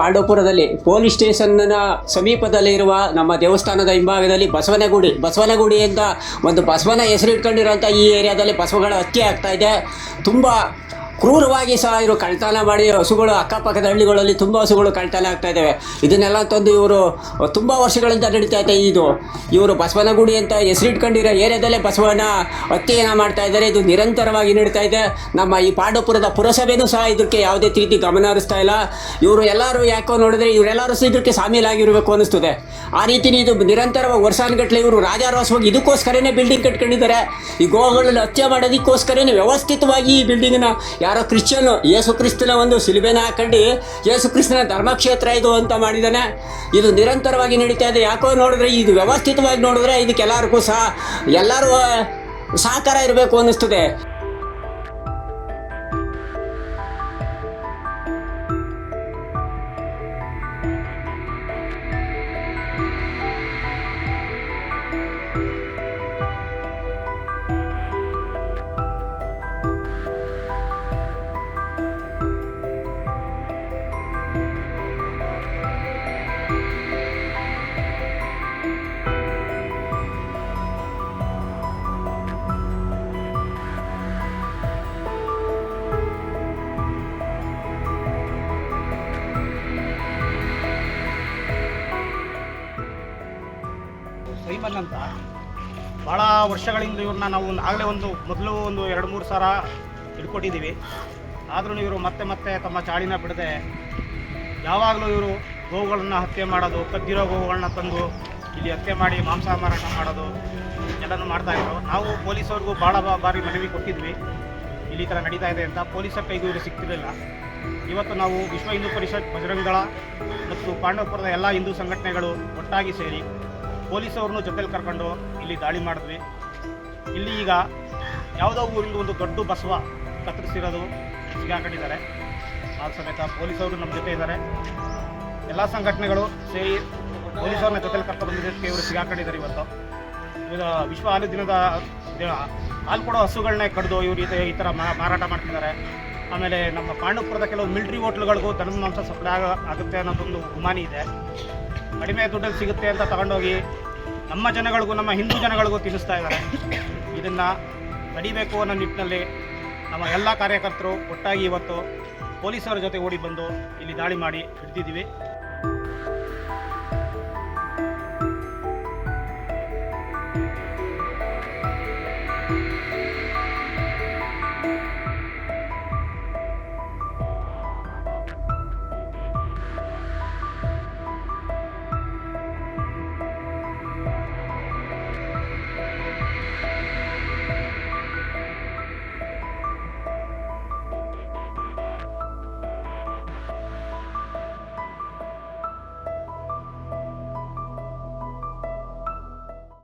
ಪಾಂಡವಪುರದಲ್ಲಿ police ಸ್ಟೇಷನ್ನ ಸಮೀಪದಲ್ಲಿ ಇರುವ ನಮ್ಮ ದೇವಸ್ಥಾನದ ಹಿಂಭಾಗದಲ್ಲಿ ಬಸವನಗುಡಿ, ಬಸವನಗುಡಿಯಿಂದ ಒಂದು ಬಸವನ ಹೆಸರಿಟ್ಕೊಂಡಿರೋಂಥ ಈ ಏರಿಯಾದಲ್ಲಿ ಬಸವಗಳ ಹತ್ಯೆ ಆಗ್ತಾ ಇದೆ. ತುಂಬ ಕ್ರೂರವಾಗಿ ಸಹ ಇವರು ಕಳ್ತನ ಮಾಡಿ ಹಸುಗಳು ಅಕ್ಕಪಕ್ಕದ ಹಳ್ಳಿಗಳಲ್ಲಿ ತುಂಬ ಹಸುಗಳು ಕಳ್ತನ ಆಗ್ತಾ ಇದ್ದಾವೆ. ಇದನ್ನೆಲ್ಲ ತಂದು ಇವರು ತುಂಬ ವರ್ಷಗಳಿಂದ ನಡೀತಾ ಇದೆ ಇದು. ಇವರು ಬಸವನಗುಡಿ ಅಂತ ಹೆಸರಿಟ್ಕೊಂಡಿರೋ ಏರಿಯಾದಲ್ಲೇ ಬಸವನ ಹತ್ಯೆಯನ್ನು ಮಾಡ್ತಾ ಇದ್ದಾರೆ. ಇದು ನಿರಂತರವಾಗಿ ನಡೀತಾ ಇದೆ. ನಮ್ಮ ಈ ಪಾಂಡವಪುರದ ಪುರಸಭೆನೂ ಸಹ ಇದಕ್ಕೆ ಯಾವುದೇ ರೀತಿ ಗಮನ ಹರಿಸ್ತಾ ಇಲ್ಲ. ಇವರು ಎಲ್ಲರೂ ಯಾಕೋ ನೋಡಿದ್ರೆ ಇವರೆಲ್ಲರೂ ಸಹ ಇದಕ್ಕೆ ಸಾಮೀಲಾಗಿರಬೇಕು ಅನ್ನಿಸ್ತದೆ. ಆ ರೀತಿ ಇದು ನಿರಂತರವಾಗಿ ವರ್ಷಾನುಗಟ್ಟಲೆ ಇವರು ರಾಜಾರೋಸವಾಗಿ ಇದಕ್ಕೋಸ್ಕರನೇ ಬಿಲ್ಡಿಂಗ್ ಕಟ್ಕೊಂಡಿದ್ದಾರೆ. ಈ ಗೋಹಗಳಲ್ಲಿ ಹತ್ಯೆ ಮಾಡೋದಕ್ಕೋಸ್ಕರನೇ ವ್ಯವಸ್ಥಿತವಾಗಿ ಈ ಬಿಲ್ಡಿಂಗ್ನ ಯಾರೋ ಕ್ರಿಶ್ಚಿಯನ್ ಯೇಸು ಕ್ರಿಸ್ತನ ಒಂದು ಸಿಲುಬೆನ ಹಾಕೊಂಡು ಯೇಸು ಕ್ರಿಸ್ತನ ಧರ್ಮಕ್ಷೇತ್ರ ಇದು ಅಂತ ಮಾಡಿದ್ದಾನೆ. ಇದು ನಿರಂತರವಾಗಿ ನಡೀತಾ ಇದೆ. ಯಾಕೋ ನೋಡಿದ್ರೆ ಇದು ವ್ಯವಸ್ಥಿತವಾಗಿ ನೋಡಿದ್ರೆ ಇದಕ್ಕೆಲ್ಲರಿಗೂ ಸಹ ಎಲ್ಲರೂ ಸಹಕಾರ ಇರಬೇಕು ಅನ್ನಿಸ್ತದೆ. ಸೈಮನ್ ಅಂತ. ಭಾಳ ವರ್ಷಗಳಿಂದ ಇವ್ರನ್ನ ನಾವು ಆಗಲೇ ಒಂದು, ಮೊದಲು ಒಂದು ಎರಡು ಮೂರು ಸಾರ ಇಟ್ಕೊಟ್ಟಿದ್ದೀವಿ ಆದರೂ ಇವರು ಮತ್ತೆ ಮತ್ತೆ ತಮ್ಮ ಚಾಳಿನ ಬಿಡದೆ ಯಾವಾಗಲೂ ಇವರು ಗೋವುಗಳನ್ನು ಹತ್ಯೆ ಮಾಡೋದು, ಕದ್ದಿರೋ ಗೋವುಗಳನ್ನ ತಂದು ಇಲ್ಲಿ ಹತ್ಯೆ ಮಾಡಿ ಮಾಂಸ ಮಾರಾಟ ಮಾಡೋದು, ಎಲ್ಲನೂ ಮಾಡ್ತಾಯಿದ್ರು ನಾವು ಪೊಲೀಸವ್ರಿಗೂ ಭಾಳ ಬಾರಿ ಮನವಿ ಕೊಟ್ಟಿದ್ವಿ. ಇಲ್ಲಿ ಥರ ನಡೀತಾ ಇದೆ ಅಂತ ಪೊಲೀಸರ ಕೈಗೂ ಇವರು ಸಿಗ್ತಿರಲಿಲ್ಲ. ಇವತ್ತು ನಾವು ವಿಶ್ವ ಹಿಂದೂ ಪರಿಷತ್ ಬಜರಂಗ ದಳ ಮತ್ತು ಪಾಂಡವಪುರದ ಎಲ್ಲ ಹಿಂದೂ ಸಂಘಟನೆಗಳು ಒಟ್ಟಾಗಿ ಸೇರಿ ಪೊಲೀಸವ್ರನ್ನೂ ಜೊತೆಲಿ ಕರ್ಕೊಂಡು ಇಲ್ಲಿ ದಾಳಿ ಮಾಡಿದ್ವಿ. ಇಲ್ಲಿ ಈಗ ಯಾವುದೋ ಊರಿಂದ ಒಂದು ದೊಡ್ಡ ಬಸವ ಕತ್ತರಿಸಿರೋದು ಸಿಗಾಕೊಂಡಿದ್ದಾರೆ. ಆ ಸಮೇತ ಪೊಲೀಸವರು ನಮ್ಮ ಜೊತೆ ಇದ್ದಾರೆ. ಎಲ್ಲ ಸಂಘಟನೆಗಳು ಸೇರಿ ಪೊಲೀಸವ್ರನ್ನ ಜೊತೆಲಿ ಕರ್ಕೊಂಡು ಬಂದಿದ್ದಕ್ಕೆ ಇವರು ಸಿಗಾಕೊಂಡಿದ್ದಾರೆ ಇವತ್ತು. ಇದು ವಿಶ್ವ ಹಾಲು ದಿನದ ದಿನ ಹಾಲು ಕೊಡೋ ಹಸುಗಳನ್ನೇ ಕಡಿದು ಇವರು ಈ ಥರ ಮಾರಾಟ ಮಾಡ್ತಿದ್ದಾರೆ. ಆಮೇಲೆ ನಮ್ಮ ಪಾಂಡವಪುರದ ಕೆಲವು ಮಿಲ್ಟ್ರಿ ಹೋಟ್ಲುಗಳಿಗೂ ದನದ ಮಾಂಸ ಸಪ್ಲೈ ಆಗ ಆಗುತ್ತೆ ಅನ್ನೋದೊಂದು ಗುಮಾನಿ ಇದೆ. ಕಡಿಮೆ ದುಡ್ಡಲ್ಲಿ ಸಿಗುತ್ತೆ ಅಂತ ತಗೊಂಡೋಗಿ ನಮ್ಮ ಜನಗಳಿಗೂ, ನಮ್ಮ ಹಿಂದೂ ಜನಗಳಿಗೂ ತಿಳಿಸ್ತಾ ಇದ್ದಾರೆ. ಇದನ್ನು ತಡಿಬೇಕು ಅನ್ನೋ ನಿಟ್ಟಿನಲ್ಲಿ ನಮ್ಮ ಎಲ್ಲ ಕಾರ್ಯಕರ್ತರು ಒಟ್ಟಾಗಿ ಇವತ್ತು ಪೊಲೀಸರ ಜೊತೆ ಓಡಿ ಬಂದು ಇಲ್ಲಿ ದಾಳಿ ಮಾಡಿ ಹಿಡಿದಿದ್ದೀವಿ.